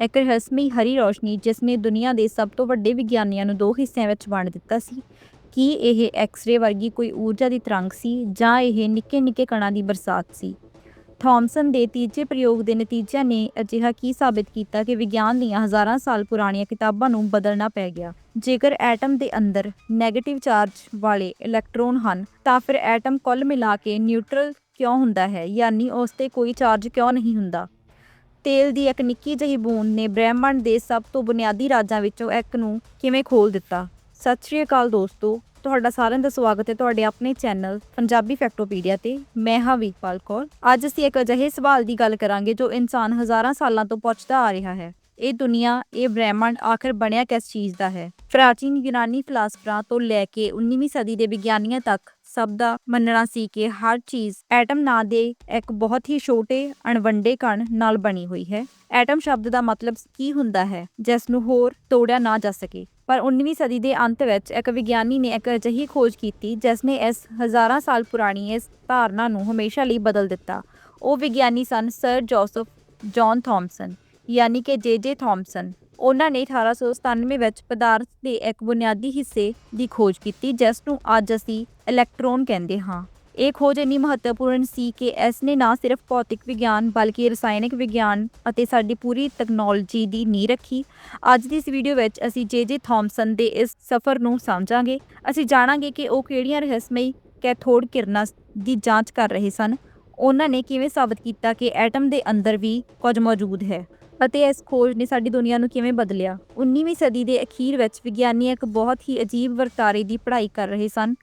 ਇੱਕ ਰਹੱਸਮਈ ਹਰੀ ਰੋਸ਼ਨੀ ਜਿਸ ਨੇ ਦੁਨੀਆ ਦੇ ਸਭ ਤੋਂ ਵੱਡੇ ਵਿਗਿਆਨੀਆਂ ਨੂੰ ਦੋ ਹਿੱਸਿਆਂ ਵਿੱਚ ਵੰਡ ਦਿੱਤਾ ਸੀ। ਕੀ ਇਹ ਐਕਸ-ਰੇ ਵਰਗੀ ਕੋਈ ਊਰਜਾ ਦੀ ਤਰੰਗ ਸੀ ਜਾਂ ਇਹ ਨਿੱਕੇ-ਨਿੱਕੇ ਕਣਾਂ ਦੀ ਬਰਸਾਤ ਸੀ? ਥਾਮਸਨ ਦੇ ਤੀਜੇ ਪ੍ਰਯੋਗ ਦੇ ਨਤੀਜਿਆਂ ਨੇ ਅਜਿਹਾ ਕੀ ਸਾਬਿਤ ਕੀਤਾ ਕਿ ਵਿਗਿਆਨ ਦੀਆਂ ਹਜ਼ਾਰਾਂ ਸਾਲ ਪੁਰਾਣੀਆਂ ਕਿਤਾਬਾਂ ਨੂੰ ਬਦਲਣਾ ਪੈ ਗਿਆ? ਜੇਕਰ ਐਟਮ ਦੇ ਅੰਦਰ 네ਗੇਟਿਵ ਚਾਰਜ ਵਾਲੇ ਇਲੈਕਟ੍ਰੋਨ ਹਨ, ਤਾਂ ਫਿਰ ਐਟਮ ਕੁੱਲ ਮਿਲਾ ਕੇ ਨਿਊਟਰਲ ਕਿਉਂ ਹੁੰਦਾ ਹੈ? ਯਾਨੀ ਉਸ ਤੇ ਕੋਈ ਚਾਰਜ ਕਿਉਂ ਨਹੀਂ ਹੁੰਦਾ? ਤੇਲ ਦੀ ਇੱਕ ਨਿੱਕੀ ਜਿਹੀ ਬੂੰਦ ਨੇ ਬ੍ਰਹਿਮੰਡ ਦੇ ਸਭ ਤੋਂ ਬੁਨਿਆਦੀ ਰਾਜਾਂ ਵਿੱਚੋਂ ਇੱਕ ਨੂੰ ਕਿਵੇਂ ਖੋਲ ਦਿੱਤਾ? ਸਤਿ ਸ਼੍ਰੀ ਅਕਾਲ ਦੋਸਤੋ, ਤੁਹਾਡਾ ਸਾਰਿਆਂ ਦਾ ਸਵਾਗਤ ਹੈ ਤੁਹਾਡੇ ਆਪਣੇ ਚੈਨਲ ਪੰਜਾਬੀ ਫੈਕਟੋਪੀਡੀਆ ਤੇ। ਮੈਂ ਹਾਂ ਵੀਰਪਾਲ ਕੌਰ। ਅੱਜ ਅਸੀਂ ਇੱਕ ਅਜਿਹੇ ਸਵਾਲ ਦੀ ਗੱਲ ਕਰਾਂਗੇ ਜੋ ਇਨਸਾਨ ਹਜ਼ਾਰਾਂ ਸਾਲਾਂ ਤੋਂ ਪੁੱਛਦਾ ਆ ਰਿਹਾ ਹੈ। ਇਹ ਦੁਨੀਆ, ਇਹ ਬ੍ਰਹਿਮੰਡ ਆਖਰ ਬਣਿਆ ਕਿਸ ਚੀਜ਼ ਦਾ ਹੈ? ਪ੍ਰਾਚੀਨ ਯੂਨਾਨੀ ਫਿਲਾਸਫਰਾਂ ਤੋਂ ਲੈ ਕੇ 19ਵੀਂ ਸਦੀ ਦੇ ਵਿਗਿਆਨੀਆਂ ਤੱਕ ਸਭ ਦਾ ਮੰਨਣਾ ਸੀ ਕਿ ਹਰ ਚੀਜ਼ ਐਟਮ ਨਾਂ ਦੇ ਇੱਕ ਬਹੁਤ ਹੀ ਛੋਟੇ, ਅਣਵੰਡੇ ਕਣ ਨਾਲ ਬਣੀ ਹੋਈ ਹੈ। ਐਟਮ ਸ਼ਬਦ ਦਾ ਮਤਲਬ ਕੀ ਹੁੰਦਾ ਹੈ? ਜਿਸ ਨੂੰ ਹੋਰ ਤੋੜਿਆ ਨਾ ਜਾ ਸਕੇ। ਪਰ 19ਵੀਂ ਸਦੀ ਦੇ ਅੰਤ ਵਿੱਚ ਇੱਕ ਵਿਗਿਆਨੀ ਨੇ ਇੱਕ ਅਜਿਹੀ ਖੋਜ ਕੀਤੀ ਜਿਸ ਨੇ ਇਸ ਹਜ਼ਾਰਾਂ ਸਾਲ ਪੁਰਾਣੀ ਇਸ ਧਾਰਨਾ ਨੂੰ ਹਮੇਸ਼ਾ ਲਈ ਬਦਲ ਦਿੱਤਾ। ਉਹ ਵਿਗਿਆਨੀ ਸਨ ਸਰ ਜੋਸਫ ਜੌਨ ਥਾਮਸਨ। ਯਾਨੀ ਕਿ ਜੇ ਜੇ ਥਾਮਸਨ, ਉਹਨਾਂ ਨੇ 1897 ਵਿੱਚ ਪਦਾਰਥ ਦੇ ਇੱਕ ਬੁਨਿਆਦੀ ਹਿੱਸੇ ਦੀ ਖੋਜ ਕੀਤੀ, ਜਿਸ ਨੂੰ ਅੱਜ ਅਸੀਂ ਇਲੈਕਟ੍ਰੋਨ ਕਹਿੰਦੇ ਹਾਂ। ਇਹ ਖੋਜ ਇੰਨੀ ਮਹੱਤਵਪੂਰਨ ਸੀ ਕਿ ਇਸ ਨੇ ਨਾ ਸਿਰਫ ਭੌਤਿਕ ਵਿਗਿਆਨ ਬਲਕਿ ਰਸਾਇਣਿਕ ਵਿਗਿਆਨ ਅਤੇ ਸਾਡੀ ਪੂਰੀ ਤਕਨਾਲੋਜੀ ਦੀ ਨੀਂਹ ਰੱਖੀ। ਅੱਜ ਦੀ ਇਸ ਵੀਡੀਓ ਵਿੱਚ ਅਸੀਂ ਜੇ ਜੇ ਥਾਮਸਨ ਦੇ ਇਸ ਸਫ਼ਰ ਨੂੰ ਸਮਝਾਂਗੇ। ਅਸੀਂ ਜਾਣਾਂਗੇ ਕਿ ਉਹ ਕਿਹੜੀਆਂ ਰਹੱਸਮਈ ਕੈਥੋਡ ਕਿਰਨਾਂ ਦੀ ਜਾਂਚ ਕਰ ਰਹੇ ਸਨ। ਉਹਨਾਂ ਨੇ ਕਿਵੇਂ ਸਾਬਤ ਕੀਤਾ ਕਿ ਐਟਮ ਦੇ ਅੰਦਰ ਵੀ ਕੁਝ ਮੌਜੂਦ ਹੈ। ਅਤੇ ਇਸ ਖੋਜ ਨੇ ਸਾਡੀ ਦੁਨੀਆ ਨੂੰ ਕਿਵੇਂ ਬਦਲਿਆ? 19ਵੀਂ ਸਦੀ ਦੇ ਅਖੀਰ ਵਿੱਚ ਵਿਗਿਆਨੀ ਇੱਕ ਬਹੁਤ ਹੀ ਅਜੀਬ ਵਰਤਾਰੇ ਦੀ ਪੜ੍ਹਾਈ ਕਰ ਰਹੇ ਸਨ।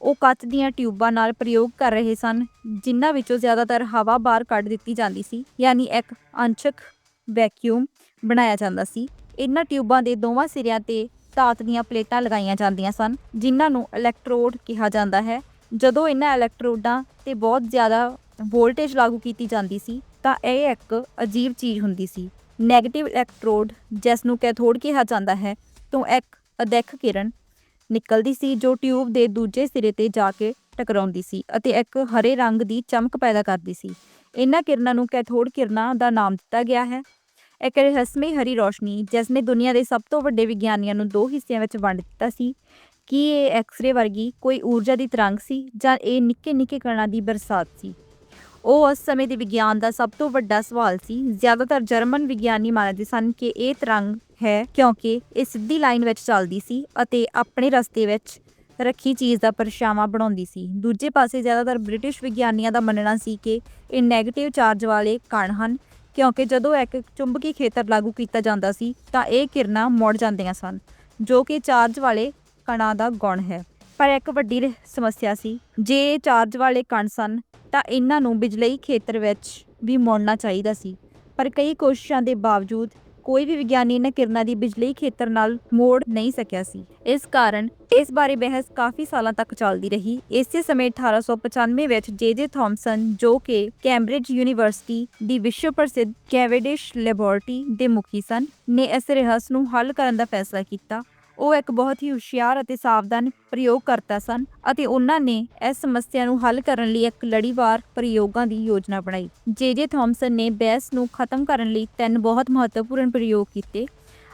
ਉਹ ਕੱਚ ਦੀਆਂ ਟਿਊਬਾਂ ਨਾਲ ਪ੍ਰਯੋਗ ਕਰ ਰਹੇ ਸਨ, ਜਿਨ੍ਹਾਂ ਵਿੱਚੋਂ ਜ਼ਿਆਦਾਤਰ ਹਵਾ ਬਾਹਰ ਕੱਢ ਦਿੱਤੀ ਜਾਂਦੀ ਸੀ, ਯਾਨੀ ਇੱਕ ਅੰਸ਼ਕ ਵੈਕਿਊਮ ਬਣਾਇਆ ਜਾਂਦਾ ਸੀ। ਇਹਨਾਂ ਟਿਊਬਾਂ ਦੇ ਦੋਵਾਂ ਸਿਰਿਆਂ ਤੇ ਧਾਤ ਦੀਆਂ ਪਲੇਟਾਂ ਲਗਾਈਆਂ ਜਾਂਦੀਆਂ ਸਨ, ਜਿਨ੍ਹਾਂ ਨੂੰ ਇਲੈਕਟ੍ਰੋਡ ਕਿਹਾ ਜਾਂਦਾ ਹੈ। ਜਦੋਂ ਇਹਨਾਂ ਇਲੈਕਟ੍ਰੋਡਾਂ ਤੇ ਬਹੁਤ ਜ਼ਿਆਦਾ ਵੋਲਟੇਜ ਲਾਗੂ ਕੀਤੀ ਜਾਂਦੀ ਸੀ ਤਾਂ ਇਹ ਇੱਕ ਅਜੀਬ ਚੀਜ਼ ਹੁੰਦੀ ਸੀ। 네ਗੇਟਿਵ ਇਲੈਕਟ੍ਰੋਡ ਜਿਸ ਨੂੰ ਕੈਥੋਡ ਕਿਹਾ ਜਾਂਦਾ ਹੈ, ਤੋਂ ਇੱਕ ਅਦਿੱਖ ਕਿਰਨ ਨਿਕਲਦੀ ਸੀ ਜੋ ਟਿਊਬ ਦੇ ਦੂਜੇ ਸਿਰੇ ਤੇ ਜਾ ਕੇ ਟਕਰਾਉਂਦੀ ਸੀ ਅਤੇ ਇੱਕ ਹਰੇ ਰੰਗ ਦੀ ਚਮਕ ਪੈਦਾ ਕਰਦੀ ਸੀ। ਇਹਨਾਂ ਕਿਰਨਾਂ ਨੂੰ ਕੈਥੋਡ ਕਿਰਨਾਂ ਦਾ ਨਾਮ ਦਿੱਤਾ ਗਿਆ ਹੈ। ਇੱਕ ਰਹੱਸਮਈ ਹਰੀ ਰੋਸ਼ਨੀ ਜਿਸ ਨੇ ਦੁਨੀਆ ਦੇ ਸਭ ਤੋਂ ਵੱਡੇ ਵਿਗਿਆਨੀਆਂ ਨੂੰ ਦੋ ਹਿੱਸਿਆਂ ਵਿੱਚ ਵੰਡ ਦਿੱਤਾ ਸੀ, ਕੀ ਇਹ ਐਕਸ-ਰੇ ਵਰਗੀ ਕੋਈ ਊਰਜਾ ਦੀ ਤਰੰਗ ਸੀ ਜਾਂ ਇਹ ਨਿੱਕੇ-ਨਿੱਕੇ ਕਣਾਂ ਦੀ ਬਰਸਾਤ ਸੀ? ਉਹ ਉਸ ਸਮੇਂ ਦੇ ਵਿਗਿਆਨ ਦਾ ਸਭ ਤੋਂ ਵੱਡਾ ਸਵਾਲ ਸੀ। ਜ਼ਿਆਦਾਤਰ ਜਰਮਨ ਵਿਗਿਆਨੀ ਮੰਨਦੇ ਸਨ ਕਿ ਇਹ ਤਰੰਗ ਹੈ ਕਿਉਂਕਿ ਇਹ ਸਿੱਧੀ ਲਾਈਨ ਵਿੱਚ ਚੱਲਦੀ ਸੀ ਅਤੇ ਆਪਣੇ ਰਸਤੇ ਵਿੱਚ ਰੱਖੀ ਚੀਜ਼ ਦਾ ਪਰਛਾਵਾਂ ਬਣਾਉਂਦੀ ਸੀ। ਦੂਜੇ ਪਾਸੇ ਜ਼ਿਆਦਾਤਰ ਬ੍ਰਿਟਿਸ਼ ਵਿਗਿਆਨੀਆਂ ਦਾ ਮੰਨਣਾ ਸੀ ਕਿ ਇਹ ਨੈਗੇਟਿਵ ਚਾਰਜ ਵਾਲੇ ਕਣ ਹਨ ਕਿਉਂਕਿ ਜਦੋਂ ਇੱਕ ਚੁੰਬਕੀ ਖੇਤਰ ਲਾਗੂ ਕੀਤਾ ਜਾਂਦਾ ਸੀ ਤਾਂ ਇਹ ਕਿਰਨਾਂ ਮੁੜ ਜਾਂਦੀਆਂ ਸਨ, ਜੋ ਕਿ ਚਾਰਜ ਵਾਲੇ ਕਣਾਂ ਦਾ ਗੁਣ ਹੈ। ਪਰ ਇੱਕ ਵੱਡੀ ਰ- ਸਮੱਸਿਆ ਸੀ। ਜੇ ਇਹ ਚਾਰਜ ਵਾਲੇ ਕਣ ਸਨ, ਤਾਂ ਇਹਨਾਂ ਨੂੰ ਬਿਜਲਈ ਖੇਤਰ ਵਿੱਚ ਵੀ ਮੋੜਨਾ ਚਾਹੀਦਾ ਸੀ। ਪਰ ਕਈ ਕੋਸ਼ਿਸ਼ਾਂ ਦੇ ਬਾਵਜੂਦ ਕੋਈ ਵੀ ਵਿਗਿਆਨੀ ਇਹਨਾਂ ਕਿਰਨਾਂ ਦੀ ਬਿਜਲਈ ਖੇਤਰ ਨਾਲ ਮੋੜ ਨਹੀਂ ਸਕਿਆ ਸੀ। ਇਸ ਕਾਰਨ ਇਸ ਬਾਰੇ ਬਹਿਸ ਕਾਫੀ ਸਾਲਾਂ ਤੱਕ ਚੱਲਦੀ ਰਹੀ। ਇਸੇ ਸਮੇਂ 1895 ਵਿੱਚ ਜੇ ਥਾਮਸਨ, ਜੋ ਕਿ ਕੈਂਬਰਿਜ ਯੂਨੀਵਰਸਿਟੀ ਦੀ ਵਿਸ਼ਵ ਪ੍ਰਸਿੱਧ ਕੈਵਿਡਿਸ਼ ਲੈਬੋਰਟਰੀ ਦੇ ਮੁਖੀ ਸਨ, ਨੇ ਇਸ ਰਹੱਸ ਨੂੰ ਹੱਲ ਕਰਨ ਦਾ ਫੈਸਲਾ ਕੀਤਾ। ਉਹ ਇੱਕ ਬਹੁਤ ਹੀ ਹੁਸ਼ਿਆਰ ਅਤੇ ਸਾਵਧਾਨ ਪ੍ਰਯੋਗਕਰਤਾ ਸਨ ਅਤੇ ਉਹਨਾਂ ਨੇ ਇਸ ਸਮੱਸਿਆ ਨੂੰ ਹੱਲ ਕਰਨ ਲਈ ਇੱਕ ਲੜੀਵਾਰ ਪ੍ਰਯੋਗਾਂ ਦੀ ਯੋਜਨਾ ਬਣਾਈ ਜੇ.ਜੇ. ਥਾਮਸਨ ਨੇ ਬਹਿਸ ਨੂੰ ਖਤਮ ਕਰਨ ਲਈ ਤਿੰਨ ਬਹੁਤ ਮਹੱਤਵਪੂਰਨ ਪ੍ਰਯੋਗ ਕੀਤੇ,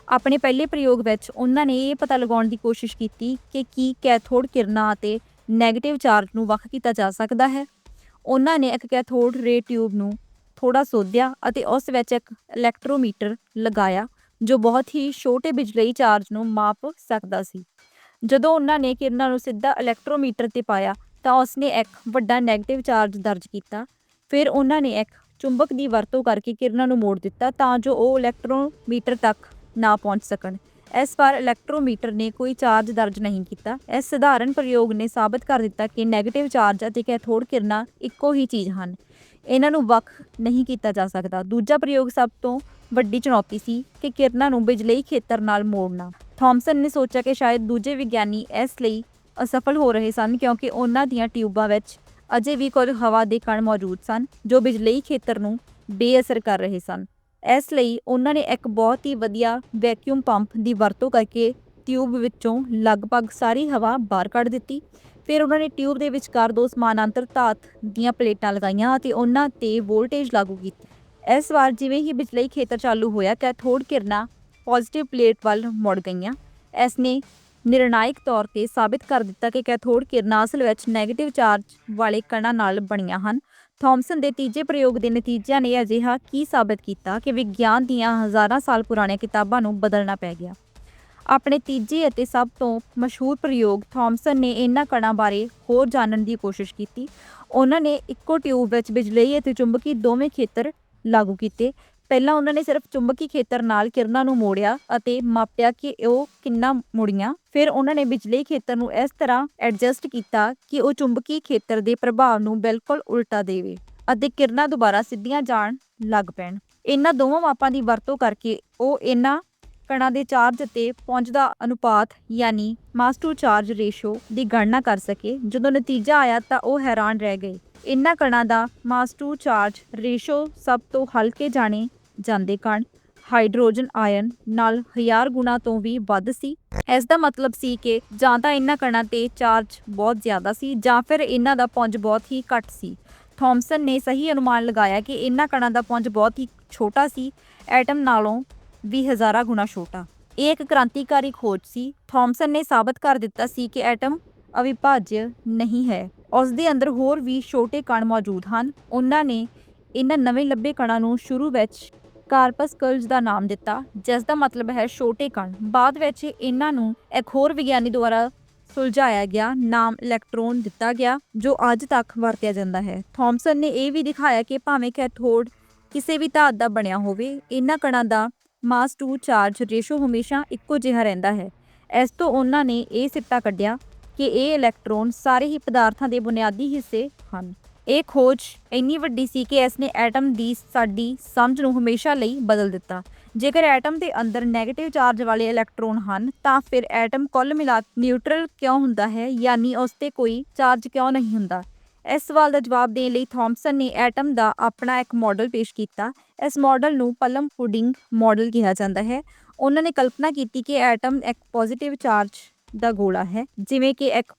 ਆਪਣੇ ਪਹਿਲੇ ਪ੍ਰਯੋਗ ਵਿੱਚ ਉਹਨਾਂ ਨੇ ਇਹ ਪਤਾ ਲਗਾਉਣ ਦੀ ਕੋਸ਼ਿਸ਼ ਕੀਤੀ ਕਿ ਕੀ ਕੈਥੋਡ ਕਿਰਨਾਂ ਅਤੇ 네ਗੇਟਿਵ ਚਾਰਜ ਨੂੰ ਵੱਖ ਕੀਤਾ ਜਾ ਸਕਦਾ ਹੈ ਉਹਨਾਂ ਨੇ ਇੱਕ ਕੈਥੋਡ ਰੇ ਟਿਊਬ ਨੂੰ ਥੋੜਾ ਸੋਧਿਆ ਅਤੇ ਉਸ ਵਿੱਚ ਇੱਕ ਇਲੈਕਟ੍ਰੋਮੀਟਰ ਲਗਾਇਆ ਜੋ ਬਹੁਤ ਹੀ ਛੋਟੇ ਬਿਜਲਈ ਚਾਰਜ ਨੂੰ ਮਾਪ ਸਕਦਾ ਸੀ। ਜਦੋਂ ਉਹਨਾਂ ਨੇ ਕਿਰਨਾਂ ਨੂੰ ਸਿੱਧਾ ਇਲੈਕਟ੍ਰੋਮੀਟਰ ਤੇ ਪਾਇਆ, ਤਾਂ ਉਸਨੇ ਇੱਕ ਵੱਡਾ ਨੈਗੇਟਿਵ ਚਾਰਜ ਦਰਜ ਕੀਤਾ। ਫਿਰ ਉਹਨਾਂ ਨੇ ਇੱਕ ਚੁੰਬਕ ਦੀ ਵਰਤੋਂ ਕਰਕੇ ਕਿਰਨਾਂ ਨੂੰ ਮੋੜ ਦਿੱਤਾ ਤਾਂ ਜੋ ਉਹ ਇਲੈਕਟ੍ਰੋਮੀਟਰ ਤੱਕ ਨਾ ਪਹੁੰਚ ਸਕਣ। ਇਸ ਵਾਰ ਇਲੈਕਟ੍ਰੋਮੀਟਰ ਨੇ ਕੋਈ ਚਾਰਜ ਦਰਜ ਨਹੀਂ ਕੀਤਾ। ਇਸ ਸਧਾਰਨ ਪ੍ਰਯੋਗ ਨੇ ਸਾਬਤ ਕਰ ਦਿੱਤਾ ਕਿ ਨੈਗੇਟਿਵ ਚਾਰਜ ਅਤੇ ਕੈਥੋਡ ਕਿਰਨਾਂ ਇੱਕੋ ਹੀ ਚੀਜ਼ ਹਨ। ਇਹਨਾਂ ਨੂੰ ਵੱਖ ਨਹੀਂ ਕੀਤਾ ਜਾ ਸਕਦਾ। ਦੂਜਾ ਪ੍ਰਯੋਗ ਸਭ ਤੋਂ ਵੱਡੀ ਚੁਣੌਤੀ ਸੀ ਕਿ ਕਿਰਨਾਂ ਨੂੰ ਬਿਜਲਈ ਖੇਤਰ ਨਾਲ ਮੋੜਨਾ। ਥਾਮਸਨ ਨੇ ਸੋਚਿਆ ਕਿ ਸ਼ਾਇਦ ਦੂਜੇ ਵਿਗਿਆਨੀ ਇਸ ਲਈ ਅਸਫਲ ਹੋ ਰਹੇ ਸਨ ਕਿਉਂਕਿ ਉਹਨਾਂ ਦੀਆਂ ਟਿਊਬਾਂ ਵਿੱਚ ਅਜੇ ਵੀ ਕੁਝ ਹਵਾ ਦੇ ਕਣ ਮੌਜੂਦ ਸਨ, ਜੋ ਬਿਜਲਈ ਖੇਤਰ ਨੂੰ ਬੇਅਸਰ ਕਰ ਰਹੇ ਸਨ। ਇਸ ਲਈ ਉਹਨਾਂ ਨੇ ਇੱਕ ਬਹੁਤ ਹੀ ਵਧੀਆ ਵੈਕਿਊਮ ਪੰਪ ਦੀ ਵਰਤੋਂ ਕਰਕੇ ਟਿਊਬ ਵਿੱਚੋਂ ਲਗਭਗ ਸਾਰੀ ਹਵਾ ਬਾਹਰ ਕੱਢ ਦਿੱਤੀ। ਫਿਰ ਉਹਨਾਂ ਨੇ ਟਿਊਬ ਦੇ ਵਿਚਕਾਰ ਦੋ ਸਮਾਨਾਂਤਰ ਧਾਤ ਦੀਆਂ ਪਲੇਟਾਂ ਲਗਾਈਆਂ ਅਤੇ ਉਹਨਾਂ ਤੇ ਵੋਲਟੇਜ ਲਾਗੂ ਕੀਤੀ। ਇਸ ਵਾਰ ਜਿਵੇਂ ਹੀ ਬਿਜਲਈ ਖੇਤਰ ਚਾਲੂ ਹੋਇਆ, ਕੈਥੋਡ ਕਿਰਨਾਂ ਪੋਜ਼ਿਟਿਵ ਪਲੇਟ ਵੱਲ ਮੁੜ ਗਈਆਂ। ਇਸ ਨੇ ਨਿਰਣਾਇਕ ਤੌਰ ਤੇ ਸਾਬਿਤ ਕਰ ਦਿੱਤਾ ਕਿ ਕੈਥੋਡ ਕਿਰਨਾਂ ਅਸਲ ਵਿੱਚ 네ਗੇਟਿਵ ਚਾਰਜ ਵਾਲੇ ਕਣਾਂ ਨਾਲ ਬਣੀਆਂ ਹਨ। ਥਾਮਸਨ ਦੇ ਤੀਜੇ ਪ੍ਰਯੋਗ ਦੇ ਨਤੀਜਿਆਂ ਨੇ ਅਜਿਹਾ ਕੀ ਸਾਬਿਤ ਕੀਤਾ ਕਿ ਵਿਗਿਆਨ ਦੀਆਂ ਹਜ਼ਾਰਾਂ ਸਾਲ ਪੁਰਾਣੀਆਂ ਕਿਤਾਬਾਂ ਨੂੰ ਬਦਲਣਾ ਪੈ ਗਿਆ। ਆਪਣੇ ਤੀਜੇ ਅਤੇ ਸਭ ਤੋਂ ਮਸ਼ਹੂਰ ਪ੍ਰਯੋਗ, ਥਾਮਸਨ ਨੇ ਇਹਨਾਂ ਕਣਾਂ ਬਾਰੇ ਹੋਰ ਜਾਣਨ ਦੀ ਕੋਸ਼ਿਸ਼ ਕੀਤੀ। ਉਹਨਾਂ ਨੇ ਇੱਕੋ ਟਿਊਬ ਵਿੱਚ ਬਿਜਲਈ ਅਤੇ ਚੁੰਬਕੀ ਦੋਵੇਂ ਖੇਤਰ ਲਾਗੂ ਕੀਤੇ। ਪਹਿਲਾਂ ਉਹਨਾਂ ਨੇ ਸਿਰਫ ਚੁੰਬਕੀ ਖੇਤਰ ਨਾਲ ਕਿਰਨਾਂ ਨੂੰ ਮੋੜਿਆ ਅਤੇ ਮਾਪਿਆ ਕਿ ਉਹ ਕਿੰਨਾ ਮੁੜੀਆਂ। ਫਿਰ ਉਹਨਾਂ ਨੇ ਬਿਜਲੀ ਖੇਤਰ ਨੂੰ ਇਸ ਤਰ੍ਹਾਂ ਐਡਜਸਟ ਕੀਤਾ ਕਿ ਉਹ ਚੁੰਬਕੀ ਖੇਤਰ ਦੇ ਪ੍ਰਭਾਵ ਨੂੰ ਬਿਲਕੁਲ ਉਲਟਾ ਦੇਵੇ ਅਤੇ ਕਿਰਨਾਂ ਦੁਬਾਰਾ ਸਿੱਧੀਆਂ ਜਾਣ ਲੱਗ ਪੈਣ। ਇਹਨਾਂ ਦੋਵਾਂ ਮਾਪਾਂ ਦੀ ਵਰਤੋਂ ਕਰਕੇ ਉਹ ਇਹਨਾਂ ਕਣਾਂ ਦੇ ਚਾਰਜ ਅਤੇ ਪਹੁੰਚਦਾ ਅਨੁਪਾਤ ਯਾਨੀ ਮਾਸ ਟੂ ਚਾਰਜ ਰੇਸ਼ੋ ਦੀ ਗਣਨਾ ਕਰ ਸਕੇ। ਜਦੋਂ ਨਤੀਜਾ ਆਇਆ ਤਾਂ ਉਹ ਹੈਰਾਨ ਰਹਿ ਗਏ। ਇਨ੍ਹਾਂ ਕਣਾਂ ਦਾ ਮਾਸ ਟੂ ਚਾਰਜ ਰੇਸ਼ੋ ਸਭ ਤੋਂ ਹਲਕੇ ਜਾਣੇ ਜਾਂਦੇ ਕਣ। ਹਾਈਡਰੋਜਨ ਆਇਨ ਨਾਲ ਹਜ਼ਾਰ ਗੁਣਾ ਤੋਂ ਵੀ ਵੱਧ ਸੀ। ਇਸ ਦਾ ਮਤਲਬ ਸੀ ਕਿ ਜਾਂ ਤਾਂ ਇਨ੍ਹਾਂ ਕਣਾਂ ਤੇ ਚਾਰਜ ਬਹੁਤ ਜ਼ਿਆਦਾ ਸੀ ਜਾਂ ਫਿਰ ਇਹਨਾਂ ਦਾ ਪੁੰਜ ਬਹੁਤ ਹੀ ਘੱਟ ਸੀ। ਥਾਮਸਨ ਨੇ ਸਹੀ ਅਨੁਮਾਨ ਲਗਾਇਆ ਕਿ ਇਨ੍ਹਾਂ ਕਣਾਂ ਦਾ ਪੁੰਜ ਬਹੁਤ ਹੀ ਛੋਟਾ ਸੀ। ਐਟਮ ਨਾਲੋਂ ਵੀ ਹਜ਼ਾਰਾਂ ਗੁਣਾ ਛੋਟਾ। ਇਹ ਇੱਕ ਕ੍ਰਾਂਤੀਕਾਰੀ ਖੋਜ ਸੀ। ਥਾਮਸਨ ਨੇ ਸਾਬਤ ਕਰ ਦਿੱਤਾ ਸੀ ਕਿ ਐਟਮ ਅਵਿਭਾਜ્ય ਨਹੀਂ ਹੈ। ਉਸ ਦੇ ਅੰਦਰ ਹੋਰ ਵੀ ਛੋਟੇ ਕਣ ਮੌਜੂਦ ਹਨ। ਉਹਨਾਂ ਨੇ ਇਹਨਾਂ ਨਵੇਂ ਲੱਭੇ ਕਣਾਂ ਨੂੰ ਸ਼ੁਰੂ ਵਿੱਚ ਕਾਰਪਸ ਕਰਲਜ਼ ਦਾ ਨਾਮ ਦਿੱਤਾ, ਜਿਸ ਦਾ ਮਤਲਬ ਹੈ ਛੋਟੇ ਕਣ। ਬਾਅਦ ਵਿੱਚ ਇਹਨਾਂ ਨੂੰ ਇੱਕ ਹੋਰ ਵਿਗਿਆਨੀ ਦੁਆਰਾ ਸੁਲਝਾਇਆ ਗਿਆ, ਨਾਮ ਇਲੈਕਟ੍ਰੋਨ ਦਿੱਤਾ ਗਿਆ, ਜੋ ਅੱਜ ਤੱਕ ਵਰਤਿਆ ਜਾਂਦਾ ਹੈ। ਥਾਮਸਨ ਨੇ ਇਹ ਵੀ ਦਿਖਾਇਆ ਕਿ ਭਾਵੇਂ ਕੈਥੋਡ ਕਿਸੇ ਵੀ ਧਾਤ ਦਾ ਬਣਿਆ ਹੋਵੇ, ਇਹਨਾਂ ਕਣਾਂ ਦਾ ਮਾਸ ਟੂ ਚਾਰਜ ਰੇਸ਼ੋ ਹਮੇਸ਼ਾ ਇੱਕੋ ਜਿਹਾ ਰਹਿੰਦਾ ਹੈ। ਇਸ ਤੋਂ ਉਹਨਾਂ ਨੇ ਇਹ ਸਿੱਟਾ ਕੱਢਿਆ ਕਿ ਇਹ ਇਲੈਕਟ੍ਰੋਨ ਸਾਰੇ ਹੀ ਪਦਾਰਥਾਂ ਦੇ ਬੁਨਿਆਦੀ ਹਿੱਸੇ ਹਨ। ਇਹ ਖੋਜ ਇੰਨੀ ਵੱਡੀ ਸੀ ਕਿ ਇਸ ਨੇ ਐਟਮ ਦੀ ਸਾਡੀ ਸਮਝ ਨੂੰ ਹਮੇਸ਼ਾ ਲਈ ਬਦਲ ਦਿੱਤਾ। ਜੇਕਰ ਐਟਮ ਦੇ ਅੰਦਰ 네ਗੇਟਿਵ ਚਾਰਜ ਵਾਲੇ ਇਲੈਕਟ੍ਰੋਨ ਹਨ, ਤਾਂ ਫਿਰ ਐਟਮ ਕੁੱਲ ਮਿਲਾ ਨਿਊਟਰਲ ਕਿਉਂ ਹੁੰਦਾ ਹੈ, ਯਾਨੀ ਉਸ ਤੇ ਕੋਈ ਚਾਰਜ ਕਿਉਂ ਨਹੀਂ ਹੁੰਦਾ? ਇਸ ਸਵਾਲ ਦਾ ਜਵਾਬ ਦੇਣ ਲਈ ਥਾਮਸਨ ਨੇ ਐਟਮ ਦਾ ਆਪਣਾ ਇੱਕ ਮਾਡਲ ਪੇਸ਼ ਕੀਤਾ। ਇਸ ਮਾਡਲ ਨੂੰ ਪਲਮ ਪੁਡਿੰਗ ਮਾਡਲ ਕਿਹਾ ਜਾਂਦਾ ਹੈ। ਉਹਨਾਂ ਨੇ ਕਲਪਨਾ ਕੀਤੀ ਕਿ ਐਟਮ ਇੱਕ ਪੋਜ਼ਿਟਿਵ ਚਾਰਜ ਦਾ ਗੋਲਾ ਹੈ। ਜਿਵੇਂ ਕਿ ਇੱਕ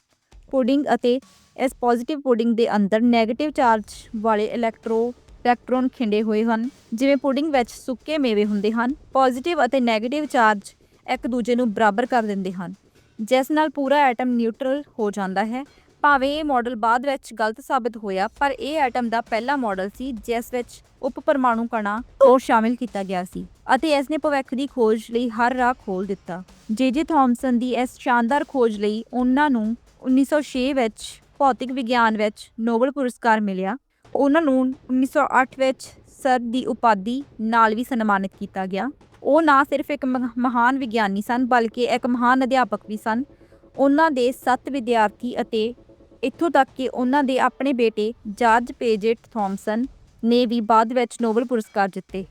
ਪੁਡਿੰਗ ਅਤੇ ਇਸ ਪੋਜ਼ਿਟਿਵ ਪੁਡਿੰਗ ਦੇ ਅੰਦਰ 네ਗੇਟਿਵ ਚਾਰਜ ਵਾਲੇ ਇਲੈਕਟ੍ਰੋ ਇਲੈਕਟ੍ਰੋਨ ਖਿੰਡੇ ਹੋਏ ਹਨ। ਜਿਵੇਂ ਪੁਡਿੰਗ ਵਿੱਚ ਸੁੱਕੇ ਮੇਵੇ ਹੁੰਦੇ ਹਨ, ਪੋਜ਼ਿਟਿਵ ਅਤੇ 네ਗੇਟਿਵ ਚਾਰਜ ਇੱਕ ਦੂਜੇ ਨੂੰ ਬਰਾਬਰ ਕਰ ਦਿੰਦੇ ਹਨ। ਜਿਸ ਨਾਲ ਪੂਰਾ ਐਟਮ ਨਿਊਟਰਲ ਹੋ ਜਾਂਦਾ ਹੈ। ਭਾਵੇਂ ਇਹ ਮਾਡਲ ਬਾਅਦ ਵਿੱਚ ਗਲਤ ਸਾਬਿਤ ਹੋਇਆ, ਪਰ ਇਹ ਐਟਮ ਦਾ ਪਹਿਲਾ ਮਾਡਲ ਸੀ, ਜਿਸ ਵਿੱਚ ਉਪ ਪਰਮਾਣੂ ਕਣਾਂ ਉਹ ਸ਼ਾਮਿਲ ਕੀਤਾ ਗਿਆ ਸੀ ਅਤੇ ਇਸ ਨੇ ਭਵਿੱਖ ਦੀ ਖੋਜ ਲਈ ਹਰ ਰਾਹ ਖੋਲ ਦਿੱਤਾ। ਜੇ ਥਾਮਸਨ ਦੀ ਇਸ ਸ਼ਾਨਦਾਰ ਖੋਜ ਲਈ ਉਹਨਾਂ ਨੂੰ 1906 ਵਿੱਚ ਭੌਤਿਕ ਵਿਗਿਆਨ ਵਿੱਚ ਨੋਬਲ ਪੁਰਸਕਾਰ ਮਿਲਿਆ, ਉਹਨਾਂ ਨੂੰ 1908 ਵਿੱਚ ਸਰ ਦੀ ਉਪਾਧੀ ਨਾਲ ਵੀ ਸਨਮਾਨਿਤ ਕੀਤਾ ਗਿਆ। ਉਹ ਨਾ ਸਿਰਫ ਇੱਕ ਮਹ- ਮਹਾਨ ਵਿਗਿਆਨੀ ਸਨ, ਬਲਕਿ ਇੱਕ ਮਹਾਨ ਅਧਿਆਪਕ ਵੀ ਸਨ। ਉਹਨਾਂ ਦੇ ਸੱਤ ਵਿਦਿਆਰਥੀ ਅਤੇ ਇੱਥੋਂ ਤੱਕ ਕਿ ਉਹਨਾਂ ਦੇ ਆਪਣੇ ਬੇਟੇ ਜਾਰਜ ਪੇਜੇਟ ਥਾਮਸਨ ਨੇ ਵੀ ਬਾਅਦ ਵਿੱਚ ਨੋਬਲ ਪੁਰਸਕਾਰ ਜਿੱਤੇ।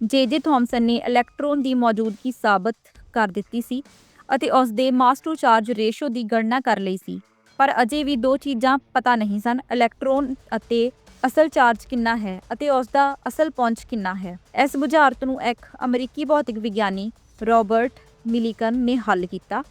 ਜੇ ਜੇ ਥਾਮਸਨ ਨੇ ਇਲੈਕਟ੍ਰੋਨ ਦੀ ਮੌਜੂਦਗੀ ਸਾਬਤ ਕਰ ਦਿੱਤੀ ਸੀ ਅਤੇ ਉਸ ਦੇ ਮਾਸ ਟੂ ਚਾਰਜ ਰੇਸ਼ੋ ਦੀ ਗਣਨਾ ਕਰ ਲਈ ਸੀ, ਪਰ ਅਜੇ ਵੀ ਦੋ ਚੀਜ਼ਾਂ ਪਤਾ ਨਹੀਂ ਸਨ, ਇਲੈਕਟ੍ਰੋਨ ਅਤੇ ਅਸਲ ਚਾਰਜ ਕਿੰਨਾ ਹੈ ਅਤੇ ਉਸ ਦਾ ਅਸਲ ਪਹੁੰਚ ਕਿੰਨਾ ਹੈ। ਇਸ ਬੁਝਾਰਤ ਨੂੰ ਇੱਕ ਅਮਰੀਕੀ ਭੌਤਿਕ ਵਿਗਿਆਨੀ ਰਾਬਰਟ ਮਿਲੀਕਨ ਨੇ ਹੱਲ ਕੀਤਾ।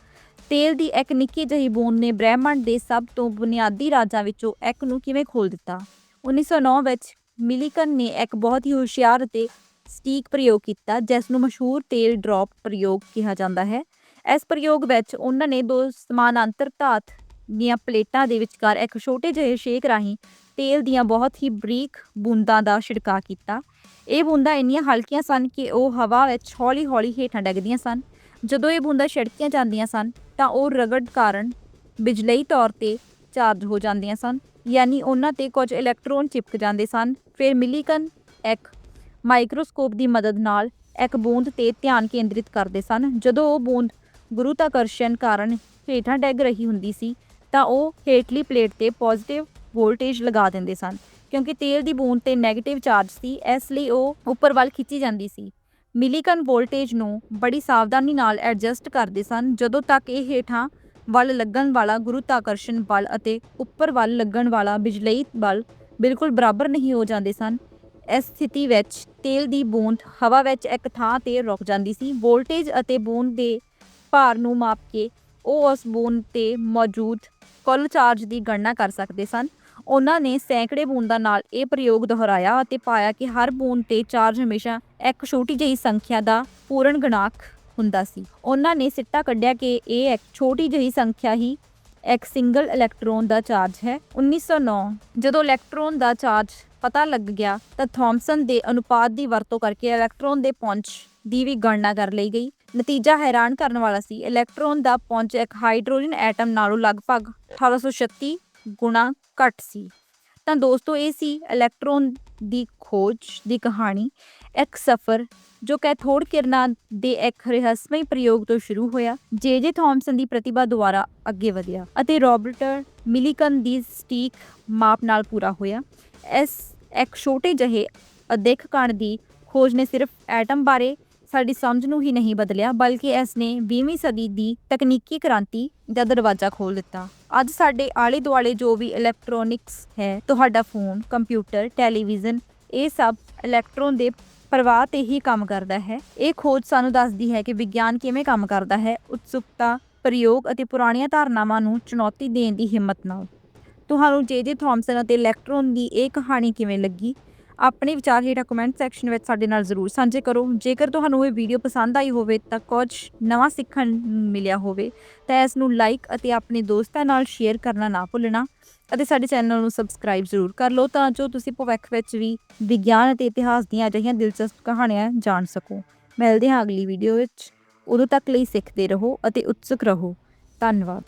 ਤੇਲ ਦੀ ਇੱਕ ਨਿੱਕੀ ਜਿਹੀ ਬੂੰਦ ਨੇ ਬ੍ਰਹਿਮੰਡ ਦੇ ਸਭ ਤੋਂ ਬੁਨਿਆਦੀ ਰਾਜਾਂ ਵਿੱਚੋਂ ਇੱਕ ਨੂੰ ਕਿਵੇਂ ਖੋਲ ਦਿੱਤਾ? 1909 ਵਿੱਚ ਮਿਲੀਕਨ ਨੇ ਇੱਕ ਬਹੁਤ ਹੀ ਹੁਸ਼ਿਆਰ ਅਤੇ ਸਟੀਕ ਪ੍ਰਯੋਗ ਕੀਤਾ, ਜਿਸ ਨੂੰ ਮਸ਼ਹੂਰ ਤੇਲ ਡ੍ਰੌਪ ਪ੍ਰਯੋਗ ਕਿਹਾ ਜਾਂਦਾ ਹੈ। ਇਸ ਪ੍ਰਯੋਗ ਵਿੱਚ ਉਹਨਾਂ ਨੇ ਦੋ ਸਮਾਨਾਂਤਰ ਧਾਤ ਦੀਆਂ ਪਲੇਟਾਂ ਦੇ ਵਿਚਕਾਰ ਇੱਕ ਛੋਟੇ ਜਿਹੇ ਛੇਕ ਰਾਹੀਂ ਤੇਲ ਦੀਆਂ ਬਹੁਤ ਹੀ ਬਰੀਕ ਬੂੰਦਾਂ ਦਾ ਛਿੜਕਾਅ ਕੀਤਾ। ਇਹ ਬੂੰਦਾਂ ਇੰਨੀਆਂ ਹਲਕੀਆਂ ਸਨ ਕਿ ਉਹ ਹਵਾ ਵਿੱਚ ਹੌਲੀ-ਹੌਲੀ ਹੇਠਾਂ ਡਿੱਗਦੀਆਂ ਸਨ। ਜਦੋਂ ਇਹ ਬੂੰਦਾਂ ਛਿੜਕੀਆਂ ਜਾਂਦੀਆਂ ਸਨ ਤਾਂ ਉਹ ਰਗੜ ਕਾਰਨ ਬਿਜਲਈ ਤੌਰ ਤੇ ਚਾਰਜ ਹੋ ਜਾਂਦੀਆਂ ਸਨ, ਯਾਨੀ ਉਹਨਾਂ ਤੇ ਕੁਝ ਇਲੈਕਟ੍ਰੋਨ ਚਿਪਕ ਜਾਂਦੇ ਸਨ। ਫਿਰ ਮਿਲੀਕਨ ਇੱਕ ਮਾਈਕਰੋਸਕੋਪ ਦੀ ਮਦਦ ਨਾਲ ਇੱਕ ਬੂੰਦ ਤੇ ਧਿਆਨ ਕੇਂਦਰਿਤ ਕਰਦੇ ਸਨ। ਜਦੋਂ ਉਹ ਬੂੰਦ ਗੁਰੂਤਾਕਰਸ਼ਣ ਕਾਰਨ ਹੇਠਾਂ ਡਿੱਗ ਰਹੀ ਹੁੰਦੀ ਸੀ, ਤਾਂ ਉਹ ਹੇਠਲੀ ਪਲੇਟ ਤੇ ਪੋਜ਼ਿਟਿਵ ਵੋਲਟੇਜ ਲਗਾ ਦਿੰਦੇ ਸਨ, ਕਿਉਂਕਿ ਤੇਲ ਦੀ ਬੂੰਦ ਤੇ 네ਗੇਟਿਵ ਚਾਰਜ ਸੀ, ਇਸ ਲਈ ਉਹ ਉੱਪਰ ਵੱਲ ਖਿੱਚੀ ਜਾਂਦੀ ਸੀ। ਮਿਲੀਕਨ ਵੋਲਟੇਜ ਨੂੰ ਬੜੀ ਸਾਵਧਾਨੀ ਨਾਲ ਐਡਜਸਟ ਕਰਦੇ ਸਨ ਜਦੋਂ ਤੱਕ ਇਹ ਹੇਠਾਂ ਵੱਲ ਲੱਗਣ ਵਾਲਾ ਗੁਰੂਤਾਕਰਸ਼ਣ ਬਲ ਅਤੇ ਉੱਪਰ ਵੱਲ ਲੱਗਣ ਵਾਲਾ ਬਿਜਲਈ ਬਲ ਬਿਲਕੁਲ ਬਰਾਬਰ ਨਹੀਂ ਹੋ ਜਾਂਦੇ ਸਨ। ਇਸ ਸਥਿਤੀ ਵਿੱਚ ਤੇਲ ਦੀ ਬੂੰਦ ਹਵਾ ਵਿੱਚ ਇੱਕ ਥਾਂ ਤੇ ਰੁਕ ਜਾਂਦੀ ਸੀ। ਵੋਲਟੇਜ ਅਤੇ ਬੂੰਦ ਦੇ ਭਾਰ ਨੂੰ ਮਾਪ ਕੇ ਉਹ ਉਸ ਬੂੰਦ ਤੇ ਮੌਜੂਦ ਕੁੱਲ ਚਾਰਜ ਦੀ ਗਣਨਾ ਕਰ ਸਕਦੇ ਸਨ। ਉਹਨਾਂ ਨੇ ਸੈਂਕੜੇ ਬੂੰਦਾਂ ਨਾਲ ਇਹ ਪ੍ਰਯੋਗ ਦੁਹਰਾਇਆ ਅਤੇ ਪਾਇਆ ਕਿ ਹਰ ਬੂੰਦ ਤੇ ਚਾਰਜ ਹਮੇਸ਼ਾ ਇੱਕ ਛੋਟੀ ਜਿਹੀ ਸੰਖਿਆ ਦਾ ਪੂਰਨ ਗੁਣਾਂਕ ਹੁੰਦਾ ਸੀ। ਉਹਨਾਂ ਨੇ ਸਿੱਟਾ ਕੱਢਿਆ ਕਿ ਇਹ ਇੱਕ ਛੋਟੀ ਜਿਹੀ ਸੰਖਿਆ ਹੀ ਇੱਕ ਸਿੰਗਲ ਇਲੈਕਟ੍ਰੋਨ ਦਾ ਚਾਰਜ ਹੈ। 1909 ਜਦੋਂ ਇਲੈਕਟ੍ਰੋਨ ਦਾ ਚਾਰਜ ਪਤਾ ਲੱਗ ਗਿਆ ਤਾਂ ਥਾਮਸਨ ਦੇ ਅਨੁਪਾਤ ਦੀ ਵਰਤੋਂ ਕਰਕੇ ਇਲੈਕਟ੍ਰੋਨ ਦੇ ਪਹੁੰਚ ਦੀ ਵੀ ਗਣਨਾ ਕਰ ਲਈ ਗਈ। ਨਤੀਜਾ ਹੈਰਾਨ ਕਰਨ ਵਾਲਾ ਸੀ। ਇਲੈਕਟ੍ਰੋਨ ਦਾ ਪਹੁੰਚ ਇੱਕ ਹਾਈਡਰੋਜਨ ਐਟਮ ਨਾਲੋਂ ਲਗਭਗ 1836 ਗੁਣਾ ਘੱਟ ਸੀ। ਤਾਂ ਦੋਸਤੋ, ਇਹ ਸੀ ਇਲੈਕਟ੍ਰੋਨ ਦੀ ਖੋਜ ਦੀ ਕਹਾਣੀ ਇੱਕ ਸਫ਼ਰ, ਜੋ ਕੈਥੋਡ ਕਿਰਨਾਂ ਦੇ ਇੱਕ ਰਹੱਸਮਈ ਪ੍ਰਯੋਗ ਤੋਂ ਸ਼ੁਰੂ ਹੋਇਆ, ਜੇ ਜੇ ਥਾਮਸਨ ਦੀ ਪ੍ਰਤਿਭਾ ਦੁਆਰਾ ਅੱਗੇ ਵਧਿਆ ਅਤੇ ਰਾਬਰਟ ਮਿਲੀਕਨ ਦੀ ਸਟੀਕ ਮਾਪ ਨਾਲ ਪੂਰਾ ਹੋਇਆ। ਇਸ ਇੱਕ ਛੋਟੇ ਜਿਹੇ ਅਦੇਖ ਕਣ ਦੀ ਖੋਜ ਨੇ ਸਿਰਫ ਐਟਮ ਬਾਰੇ ਸਾਡੀ ਸਮਝ ਨੂੰ ਹੀ ਨਹੀਂ ਬਦਲਿਆ, ਬਲਕਿ ਇਸ ਨੇ 20ਵੀਂ ਸਦੀ ਦੀ ਤਕਨੀਕੀ ਕ੍ਰਾਂਤੀ ਦਾ ਦਰਵਾਜ਼ਾ ਖੋਲ੍ਹ ਦਿੱਤਾ। ਅੱਜ ਸਾਡੇ ਆਲੇ ਦੁਆਲੇ ਜੋ ਵੀ ਇਲੈਕਟ੍ਰੋਨਿਕਸ ਹੈ, ਤੁਹਾਡਾ ਫੋਨ, ਕੰਪਿਊਟਰ, ਟੈਲੀਵਿਜ਼ਨ, ਇਹ ਸਭ ਇਲੈਕਟ੍ਰੋਨ ਦੇ ਪ੍ਰਵਾਹ ਤੇ ਹੀ ਕੰਮ ਕਰਦਾ ਹੈ। ਇਹ ਖੋਜ ਸਾਨੂੰ ਦੱਸਦੀ ਹੈ ਕਿ ਵਿਗਿਆਨ ਕਿਵੇਂ ਕੰਮ ਕਰਦਾ ਹੈ, ਉਤਸੁਕਤਾ, ਪ੍ਰਯੋਗ ਅਤੇ ਪੁਰਾਣੀਆਂ ਧਾਰਨਾਵਾਂ ਨੂੰ ਚੁਣੌਤੀ ਦੇਣ ਦੀ ਹਿੰਮਤ ਨਾਲ। ਤੁਹਾਨੂੰ ਜੇ ਜੇ ਥਾਮਸਨ ਅਤੇ ਇਲੈਕਟ੍ਰੋਨ ਦੀ ਇਹ ਕਹਾਣੀ ਕਿਵੇਂ ਲੱਗੀ ਆਪਣੇ ਵਿਚਾਰ ਹੇਠਾਂ ਕਮੈਂਟ ਸੈਕਸ਼ਨ ਵਿੱਚ ਸਾਡੇ ਨਾਲ ਜ਼ਰੂਰ ਸਾਂਝੇ ਕਰੋ। ਜੇਕਰ ਤੁਹਾਨੂੰ ਇਹ ਵੀਡੀਓ ਪਸੰਦ ਆਈ ਹੋਵੇ ਤਾਂ ਕੁਝ ਨਵਾਂ ਸਿੱਖਣ ਨੂੰ ਮਿਲਿਆ ਹੋਵੇ, ਤਾਂ ਇਸ ਨੂੰ ਲਾਈਕ ਅਤੇ ਆਪਣੇ ਦੋਸਤਾਂ ਨਾਲ ਸ਼ੇਅਰ ਕਰਨਾ ਨਾ ਭੁੱਲਣਾ ਅਤੇ ਸਾਡੇ ਚੈਨਲ ਨੂੰ ਸਬਸਕ੍ਰਾਈਬ ਜ਼ਰੂਰ ਕਰ ਲਓ ਤਾਂ ਜੋ ਤੁਸੀਂ ਭਵਿੱਖ ਵਿੱਚ ਵੀ ਵਿਗਿਆਨ ਅਤੇ ਇਤਿਹਾਸ ਦੀਆਂ ਅਜਿਹੀਆਂ ਦਿਲਚਸਪ ਕਹਾਣੀਆਂ ਜਾਣ ਸਕੋ। ਮਿਲਦੇ ਹਾਂ ਅਗਲੀ ਵੀਡੀਓ ਵਿੱਚ। ਉਦੋਂ ਤੱਕ ਲਈ ਸਿੱਖਦੇ ਰਹੋ ਅਤੇ ਉਤਸੁਕ ਰਹੋ। ਧੰਨਵਾਦ।